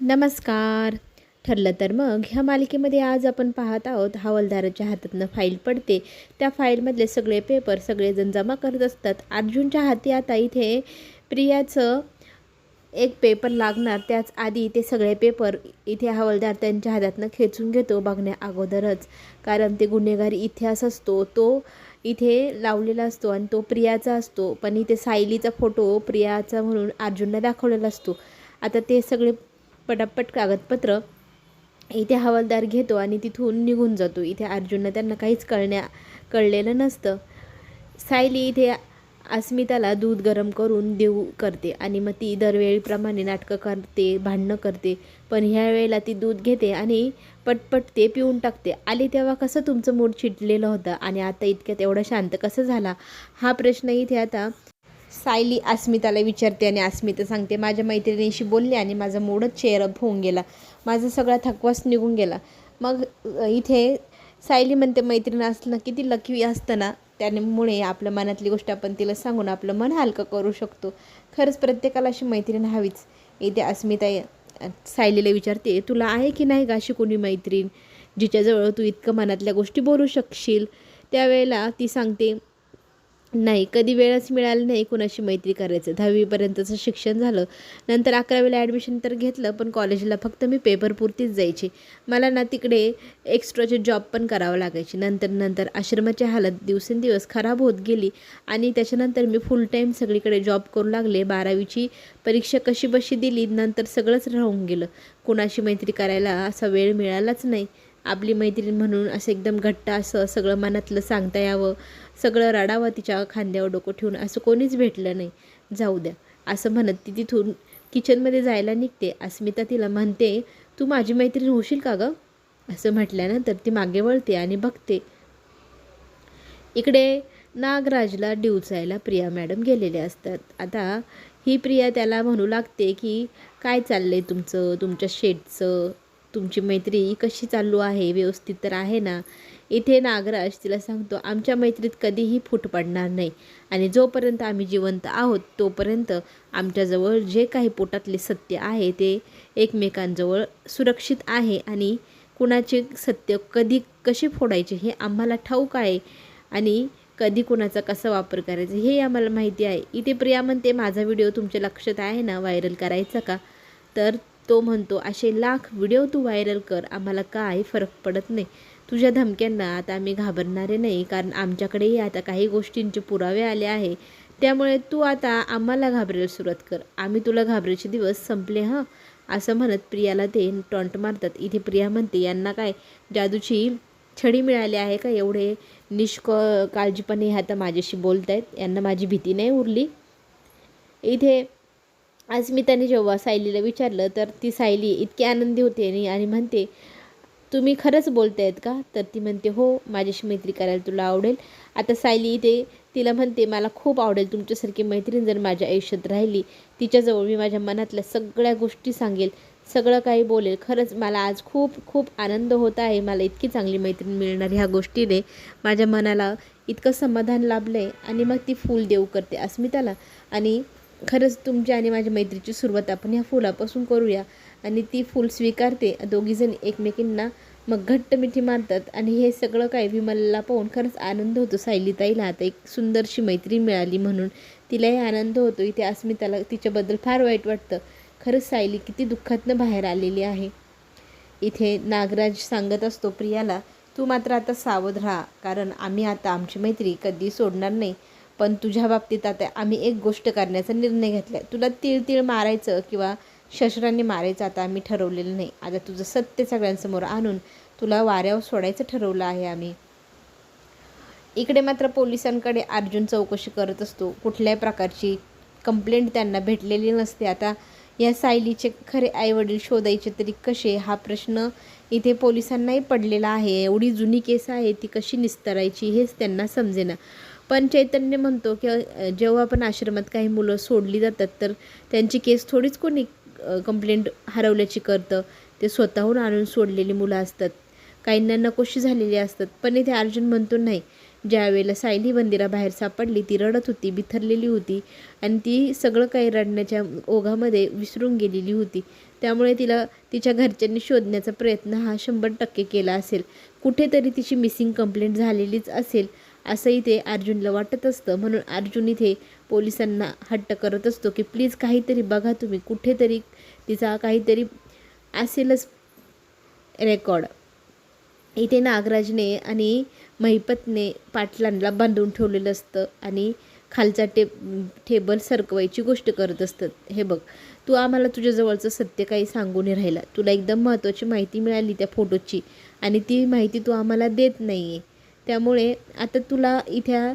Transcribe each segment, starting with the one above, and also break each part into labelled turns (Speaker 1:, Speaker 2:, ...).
Speaker 1: नमस्कार. ठरलं तर मग ह्या मालिकेमध्ये आज आपण पाहत आहोत हवालदाराच्या हातातनं फाईल पडते. त्या फाईलमधले सगळे पेपर सगळेजण जमा करत असतात. अर्जुनच्या हाती आता इथे प्रियाचं एक पेपर लागणार. त्याच आधी ते सगळे पेपर इथे हवालदार त्यांच्या हातातनं खेचून घेतो बघण्या अगोदरच. कारण ते गुन्हेगारी इतिहास असतो तो इथे लावलेला असतो आणि तो प्रियाचा असतो. पण इथे सायलीचा फोटो प्रियाचा म्हणून अर्जुनला दाखवलेला असतो. आता ते सगळे पटापट कागदपत्र इथे हवालदार घेतो आणि तिथून निघून जातो. इथे अर्जुननं त्यांना काहीच कळण्या कळलेलं नसतं. सायली इथे अस्मिताला दूध गरम करून देऊ करते आणि मग ती दरवेळीप्रमाणे नाटकं करते भांडणं करते. पण ह्या वेळेला ती दूध घेते आणि पटपट ते पिऊन टाकते. आली तेव्हा कसं तुमचं मूड चिडलेलं होतं? आणि आता इतक्यात एवढं शांत कसं झाला? हा प्रश्न इथे आता सायली अस्मिताला विचारते आणि अस्मिता सांगते माझ्या मैत्रिणीशी बोलले आणि माझा मूडच चेअरअप होऊन गेला. माझा सगळा थकवास निघून गेला. मग इथे सायली म्हणते मैत्रीण असलं किती लकी असतं ना त्यामुळे आपल्या मनातली गोष्ट आपण तिला सांगून आपलं मन हलकं करू शकतो. खरंच प्रत्येकाला अशी मैत्रीण हवीच. इथे अस्मिता सायलीला विचारते तुला आहे की नाही का अशी कोणी मैत्रीण जिच्याजवळ तू इतकं मनातल्या गोष्टी बोलू शकशील? त्यावेळेला ती सांगते नाही कधी वेळच मिळाली नाही कुणाशी मैत्री करायचं. दहावीपर्यंतचं शिक्षण झालं नंतर अकरावीला ॲडमिशन तर घेतलं पण कॉलेजला फक्त मी पेपरपुरतीच जायचे. मला ना तिकडे एक्स्ट्राचे जॉब पण करावं लागायचे. नंतर नंतर आश्रमाची हालत दिवसेंदिवस खराब होत गेली आणि त्याच्यानंतर मी फुल टाईम सगळीकडे जॉब करू लागले. बारावीची परीक्षा कशी बशी दिली नंतर सगळंच राहून गेलं. कुणाशी मैत्री करायला असा वेळ मिळालाच नाही. आपली मैत्रीण म्हणून असं एकदम घट्ट असं सगळं मनातलं सांगता यावं. सगळं रडावं तिच्या खांद्यावर डोकं ठेवून असं कोणीच भेटलं नाही. जाऊ द्या. असं म्हणत ती तिथून किचनमध्ये जायला निघते. अस्मिता तिला म्हणते तू माझी मैत्रीण होशील का गं? असं म्हटल्यानंतर ती मागे वळते आणि बघते. इकडे नागराजला डिवचायला प्रिया मॅडम गेलेले असतात. आता ही प्रिया त्याला म्हणू लागते की काय चाललं आहे तुमचं? तुमच्या शेटचं? तुमची मैत्री कशी चालू आहे? व्यवस्थित तर आहे ना? इथे नागराज तिला सांगतो आमच्या मैत्रीत कधीही फूट पडणार नाही. आणि जोपर्यंत आम्ही जिवंत आहोत तोपर्यंत आमच्याजवळ जे काही पोटातले सत्य आहे ते एकमेकांजवळ सुरक्षित आहे. आणि कुणाचे सत्य कधी कसे फोडायचे हे आम्हाला ठाऊक आहे. आणि कधी कुणाचा कसा वापर करायचा हे आम्हाला माहिती आहे. इथे प्रिया म्हणते माझा व्हिडिओ तुमच्या लक्षात आहे ना? व्हायरल करायचा का? तर तो म्हणतो असे लाख व्हिडिओ तू व्हायरल कर आम्हाला काय फरक पडत नाही. तुझ्या धमक्यांना आता आम्ही घाबरणारे नाही कारण आमच्याकडेही आता काही गोष्टींचे पुरावे आले आहे. त्यामुळे तू आता आम्हाला घाबरायला सुरुवात कर. आम्ही तुला घाबरायचे दिवस संपले हं? असं म्हणत प्रियाला ते टॉन्ट मारतात. इथे प्रिया म्हणते यांना काय जादूची छडी मिळाली आहे का एवढे? निष्क काळजीपणे ह्या आता माझ्याशी बोलत आहेत यांना माझी भीती नाही उरली. इथे आज मी त्याने जेव्हा सायलीला विचारलं तर ती सायली इतकी आनंदी होते आणि म्हणते तुम्ही खरंच बोलत आहेत का? तर ती म्हणते हो माझ्याशी मैत्री करायला तुला आवडेल. आता सायली इथे तिला म्हणते मला खूप आवडेल तुमच्यासारखी मैत्रीण जर माझ्या आयुष्यात राहिली तिच्याजवळ मी माझ्या मनातल्या सगळ्या गोष्टी सांगेल सगळं काही बोलेल. खरंच मला आज खूप खूप आनंद होत आहे मला इतकी चांगली मैत्रीण मिळणार ह्या गोष्टीने. माझ्या मनाला इतकं समाधान लाभलं आहे आणि मग ती फूल देऊ करते अस्मिताला. आणि खरंच तुमची आणि माझ्या मैत्रीची सुरुवात आपण ह्या फुलापासून करूया. आणि ती फूल स्वीकारते. दोघीजण एकमेकींना मग घट्ट मिठी मारतात. आणि हे सगळं काय? विमलला पाहून खरंच आनंद होतो. सायलीताईला आता एक सुंदरशी मैत्री मिळाली म्हणून. तिलाही आनंद होतो. इथे अस्मिताला तिच्याबद्दल फार वाईट वाटतं. खरंच सायली किती दुःखातनं बाहेर आलेली आहे. इथे नागराज सांगत असतो प्रियाला तू मात्र आता सावध राहा. कारण आम्ही आता आमची मैत्री कधी सोडणार नाही. पण तुझ्या बाबतीत आता आम्ही एक गोष्ट करण्याचा निर्णय घेतला आहे तुला तीळ तीळ मारायचं किंवा शस्त्रांनी मारायचं आता आम्ही ठरवलेलं नाही. आता तुझं सत्य सगळ्यांसमोर आणून तुला वाऱ्यावर सोडायचं ठरवलं आहे आम्ही. इकडे मात्र पोलिसांकडे अर्जुन चौकशी करत असतो. कुठल्याही प्रकारची कंप्लेंट त्यांना भेटलेली नसते. आता या सायलीचे खरे आईवडील शोधायचे तरी कसे? हा प्रश्न इथे पोलिसांनाही पडलेला आहे. एवढी जुनी केस आहे ती कशी निस्तरायची हेच त्यांना समजेना. पण चैतन्य म्हणतो की जेव्हा पण आश्रमात काही मुलं सोडली जातात तर त्यांची केस थोडीच कोणी कंप्लेंट हरवल्याची करतं. ते स्वतःहून आणून सोडलेली मुलं असतात. काहींना नकोशी झालेली असतात. पण इथे अर्जुन म्हणतो नाही ज्यावेळेला सायली मंदिराबाहेर सापडली ती रडत होती बिथरलेली होती आणि ती सगळं काही रडण्याच्या ओघामध्ये विसरून गेलेली होती. त्यामुळे तिला तिच्या घरच्यांनी शोधण्याचा प्रयत्न हा शंभर टक्के केला असेल. कुठेतरी तिची मिसिंग कंप्लेंट झालेलीच असेल. असं इथे अर्जुनला वाटत असतं. म्हणून अर्जुन इथे पोलिसांना हट्ट करत असतो की प्लीज काहीतरी बघा तुम्ही. कुठेतरी तिचा काहीतरी असेलच रेकॉर्ड. इथे नागराजने आणि महिपतने पाटलांना बांधून ठेवलेलं असतं आणि खालचा टेब टेबल सरकवायची गोष्ट करत असतात हे बघ तू आम्हाला तुझ्याजवळचं सत्य काही सांगून राहिला. तुला एकदम महत्त्वाची माहिती मिळाली त्या फोटोची आणि ती माहिती तू आम्हाला देत नाही आहे त्यामुळे आता तुला इथ्या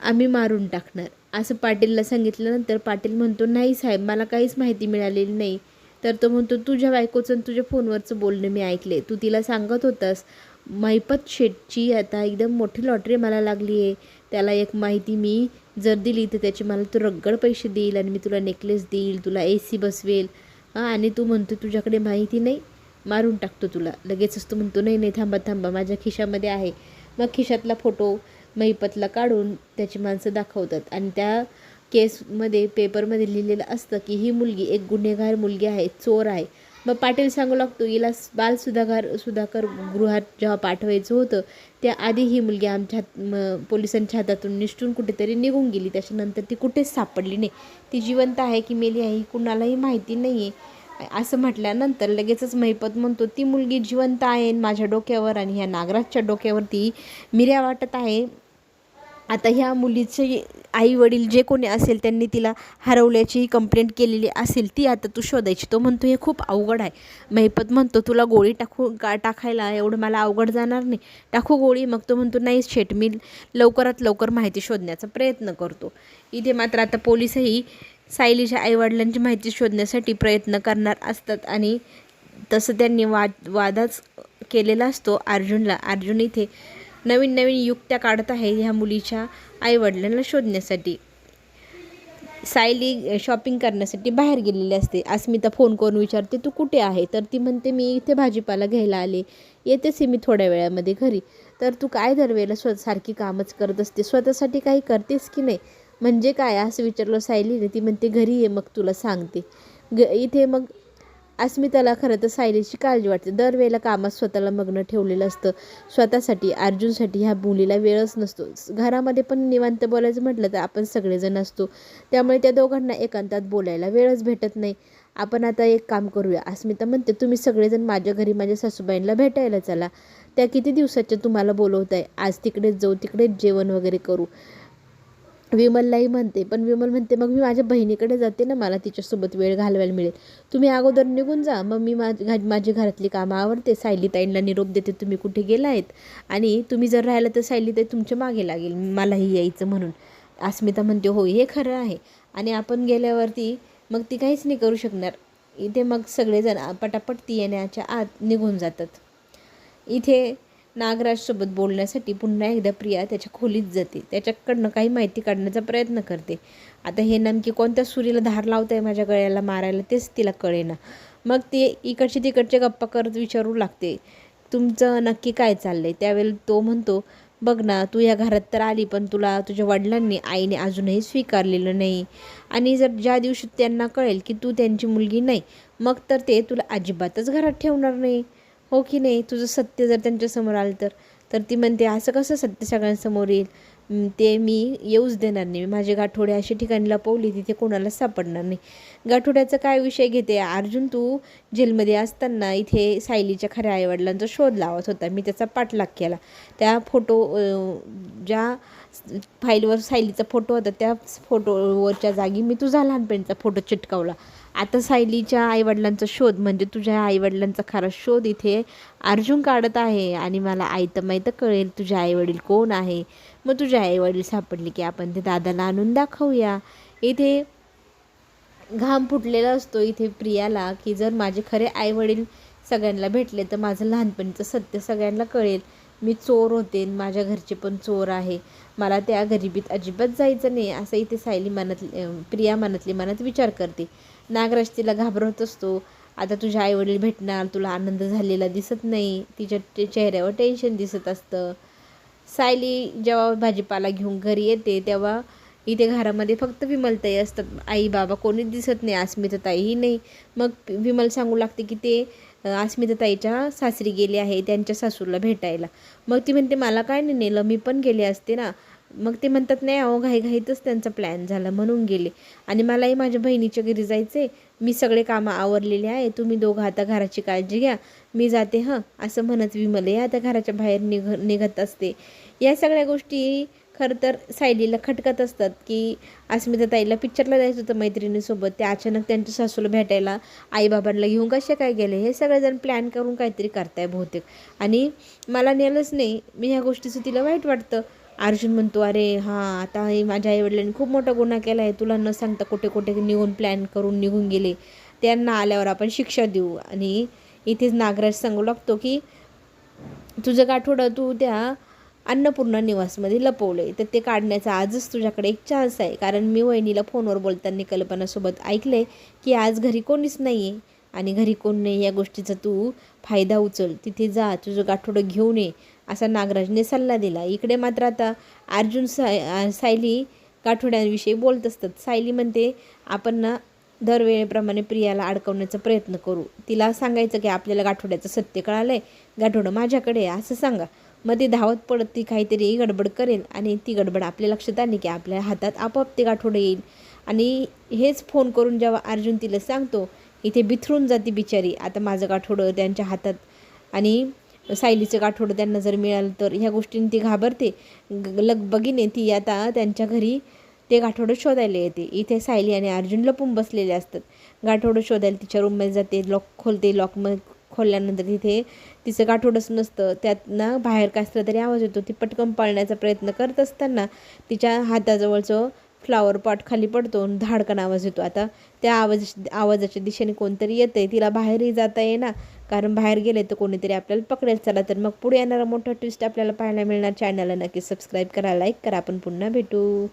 Speaker 1: आम्ही मारून टाकणार. असं पाटीलला सांगितल्यानंतर पाटील म्हणतो नाही साहेब मला काहीच माहिती मिळालेली नाही. तर तो म्हणतो तुझ्या बायकोचं आणि तुझ्या फोनवरचं बोलणं मी ऐकले तू तिला सांगत होतास मैपत शेटची आता एकदम मोठी लॉटरी मला लागली आहे त्याला एक माहिती मी जर दिली तर त्याची मला तू रगड पैसे देईल आणि मी तुला नेकलेस देईल तुला ए सी बसवेल. हां आणि तू म्हणतो तुझ्याकडे माहिती नाही मारून टाकतो तुला. लगेचच तू म्हणतो नाही नाही थांबा थांबा माझ्या खिशामध्ये आहे. मग खिशातला फोटो महिपतला काढून त्याची माणसं दाखवतात. आणि त्या केसमध्ये पेपरमध्ये लिहिलेलं असतं की ही मुलगी एक गुन्हेगार मुलगी आहे चोर आहे. मग पाटील सांगू लागतो हिला बाल सुधाकर सुधाकर गृहात जेव्हा पाठवायचं होतं त्याआधी ही मुलगी आमच्या हात- पोलिसांच्या हातातून निष्ठून कुठेतरी निघून गेली. त्याच्यानंतर ती कुठेच सापडली नाही. ती जिवंत आहे की मेली आहे ही कुणालाही माहिती नाही आहे असं म्हटल्यानंतर लगेचच महिपत म्हणतो ती मुलगी जिवंत आहे माझ्या डोक्यावर आणि ह्या नागराजच्या डोक्यावरती मिऱ्या वाटत आहे. आता ह्या मुलीचे आई वडील जे कोणी असेल त्यांनी तिला हरवल्याची कंप्लेंट केलेली असेल ती आता तू शोधायची. तो म्हणतो हे खूप अवघड आहे. महिपत म्हणतो तुला गोळी टाकू का टाकायला एवढं मला अवघड जाणार नाही. टाकू गोळी. मग तो म्हणतो नाही शेट मी लवकरात लवकर माहिती शोधण्याचा प्रयत्न करतो. इथे मात्र आता पोलीसही सायलीच्या आईवडिलांची माहिती शोधण्यासाठी प्रयत्न करणार असतात आणि तसं त्यांनी वाद वादाच केलेला असतो अर्जुनला. अर्जुन इथे नवीन नवीन युक्त्या काढत आहे ह्या मुलीच्या आईवडिलांना शोधण्यासाठी. सायली शॉपिंग करण्यासाठी बाहेर गेलेली असते. अस्मिता फोन करून विचारते तू कुठे आहे? तर ती म्हणते मी इथे भाजीपाला घ्यायला आले. येतेच आहे मी थोड्या वेळामध्ये घरी. तर तू काय दरवेळेला स्व सारखी कामच करत असते? स्वतःसाठी काही करतेस की नाही? म्हणजे काय असं विचारलं सायलीने ती म्हणते घरी ये मग तुला सांगते. ग इथे मग अस्मिताला खरं तर सायलीची काळजी वाटते. दरवेळेला कामात स्वतःला मग्न ठेवलेलं असतं. स्वतःसाठी अर्जुनसाठी ह्या मुलीला वेळच नसतो. घरामध्ये पण निवांत बोलायचं म्हटलं तर आपण सगळेजण असतो. त्यामुळे त्या दोघांना एकांतात बोलायला वेळच भेटत नाही. आपण आता एक काम करूया. अस्मिता म्हणते तुम्ही सगळेजण माझ्या घरी माझ्या सासूबाईंना भेटायला चला. त्या किती दिवसाच्या तुम्हाला बोलवत आहे आज तिकडेच जाऊ तिकडेच जेवण वगैरे करू. विमललाही म्हणते पण विमल म्हणते मग मी माझ्या बहिणीकडे जाते ना मला तिच्यासोबत वेळ घालवायला मिळेल. तुम्ही अगोदर निघून जा मग मी माझ माझी घरातली कामं आवडते सायलीताईंना निरोप देते तुम्ही कुठे गेला आहेत आणि तुम्ही जर राहिलं तर सायलीताई तुमच्या मागे लागेल मलाही यायचं म्हणून. अस्मिता म्हणते हो हे खरं आहे. आणि आपण गेल्यावरती मग ती काहीच नाही करू शकणार. इथे मग सगळेजण पटापट ती येण्याच्या आत निघून जातात. इथे नागराजसोबत बोलण्यासाठी पुन्हा एकदा प्रिया त्याच्या खोलीत जाते. त्याच्याकडनं काही माहिती काढण्याचा प्रयत्न करते. आता हे नेमकी कोणत्या सुरीला धार लावत आहे माझ्या गळ्याला मारायला तेच तिला कळेना. मग ते इकडचे तिकडचे गप्पा करत विचारू लागते. तुमचं नक्की काय चाललंय? त्यावेळेला तो म्हणतो बघ ना तू या घरात तर आली पण तुला तुझ्या वडिलांनी आईने अजूनही स्वीकारलेलं नाही. आणि जर ज्या दिवशी त्यांना कळेल की तू त्यांची मुलगी नाही मग तर ते तुला अजिबातच घरात ठेवणार नाही. हो की नाही? तुझं सत्य जर त्यांच्यासमोर आलं तर. तर ती म्हणते असं कसं सत्य सगळ्यांसमोर येईल? ते मी येऊच देणार नाही. मी माझे गाठोडे अशा ठिकाणी लपवली तिथे कोणाला सापडणार नाही. गाठोड्याचा काय विषय घेते? अर्जुन तू जेलमध्ये असताना इथे सायलीच्या खऱ्या आईवडिलांचा शोध लावत होता. मी त्याचा पाठलाग केला. त्या फोटो ज्या फाईलवर सायलीचा फोटो होता त्या फोटोवरच्या जागी मी तुझा लहानपणीचा फोटो चिटकावला. आता सायलीच्या आईवडिलांचा शोध म्हणजे तुझ्या आईवडिलांचा खरा शोध इथे अर्जुन काढत आहे आणि मला आयतं माहीत कळेल तुझे आईवडील कोण आहे. मग तुझे आईवडील सापडले की आपण ते दादाला आणून दाखवूया. इथे घाम फुटलेला असतो इथे प्रियाला की जर माझे खरे आईवडील सगळ्यांना भेटले तर माझं लहानपणीचं सत्य सगळ्यांना कळेल. मी चोर होते माझ्या घरचे पण चोर आहे. मला त्या गरिबीत अजिबात जायचं नाही असं इथे सायली मनात प्रिया मनातली मनात विचार करते. नागराज तिला घाबरत असतो. आता तुझ्या आईवडील भेटणार तुला आनंद झालेला दिसत नाही. तिच्या चेहऱ्यावर टेन्शन दिसत असतं. सायली जेव्हा भाजीपाला घेऊन घरी येते तेव्हा इथे घरामध्ये फक्त विमलताई असतात. आई बाबा कोणीच दिसत नाही अस्मिताताईही नाही. मग विमल सांगू लागते की ते अस्मिताताईच्या सासरी गेले आहे त्यांच्या सासूला भेटायला. मग ती म्हणते मला काय नाही नेलं मी पण गेले असते ना. मग ते म्हणतात नाही अहो घाईघाईतच त्यांचा प्लॅन झाला म्हणून गेले. आणि मलाही माझ्या बहिणीच्या घरी जायचे मी सगळे कामं आवरलेले आहे. तुम्ही दोघं आता घराची काळजी घ्या. मी जाते हं असं म्हणत विमलही आता घराच्या बाहेर निघ निघत असते. या सगळ्या गोष्टी खरं तर सायलीला खटकत असतात की अस्मिता ताईला पिक्चरला जायचं होतं मैत्रिणीसोबत. ते अचानक त्यांच्या सासूला भेटायला आईबाबांना घेऊन कसे काय गेले? हे सगळेजण प्लॅन करून काहीतरी करताय बहुतेक. आणि मला नेलंच नाही. मी ह्या गोष्टीचं तिला वाईट वाटतं. अर्जुन म्हणतो अरे हां आता हे माझ्या आईवडिलांनी खूप मोठा गुन्हा केला आहे. तुला न सांगता कुठे कुठे निघून प्लॅन करून निघून गेले. त्यांना आल्यावर आपण शिक्षा देऊ. आणि इथेच नागराज सांगू लागतो की तुझं गाठोडं तू त्या अन्नपूर्णा निवासमध्ये लपवलं आहे तर ते काढण्याचा आजच तुझ्याकडे एक चान्स आहे. कारण मी वहिनीला फोनवर बोलताना कल्पनासोबत ऐकलं आहे की आज घरी कोणीच नाही आहे आणि घरी कोण नाही या गोष्टीचा तू फायदा उचल. तिथे जा तुझं गाठोडं घेऊन ये. असा नागराजने सल्ला दिला. इकडे मात्र आता अर्जुन साय सायली गाठोड्यांविषयी बोलत असतात. सायली म्हणते आपण ना दरवेळेप्रमाणे प्रियाला अडकवण्याचा प्रयत्न करू. तिला सांगायचं की आपल्याला गाठोड्याचं सत्य कळालं आहे गाठोडं माझ्याकडे आहे असं सांगा. मग ती धावत पडत ती काहीतरी गडबड करेल आणि ती गडबड आपल्या लक्षात आली की आपल्या हातात आपोआप ते गाठोडं येईल. आणि हेच फोन करून जेव्हा अर्जुन तिला सांगतो इथे बिथरून जाते बिचारी. आता माझं गाठोडं त्यांच्या हातात आणि सायलीचं गाठोडं त्यांना जर मिळालं तर ह्या गोष्टींनी ती घाबरते. ग- लगबगीने ती आता त्यांच्या घरी ते गाठोडं शोधायला येते. इथे सायली आणि अर्जुन लपून बसलेले असतात. गाठोडं शोधायला तिच्या रूममध्ये जाते लॉक खोलते लॉक म खोलल्यानंतर तिथे तिचं गाठोडंच नसतं. त्यातनं बाहेर कसला तरी आवाज येतो. ती पटकन पाळण्याचा प्रयत्न करत असताना तिच्या हाताजवळचं फ्लावर पॉट खाली पडतो आणि धाडकन आवाज येतो. आता त्या आवाज आवाजाच्या दिशेने कोणतरी येते तिला बाहेरही जाता येणार कारण बाहेर गेले तर कोणीतरी आपल्याला पकडेल. चला तर मग पुढे येणारा मोठा ट्विस्ट आपल्याला पाहायला मिळणार. चॅनलला नक्की सबस्क्राईब करा लाईक करा. आपण पुन्हा भेटू.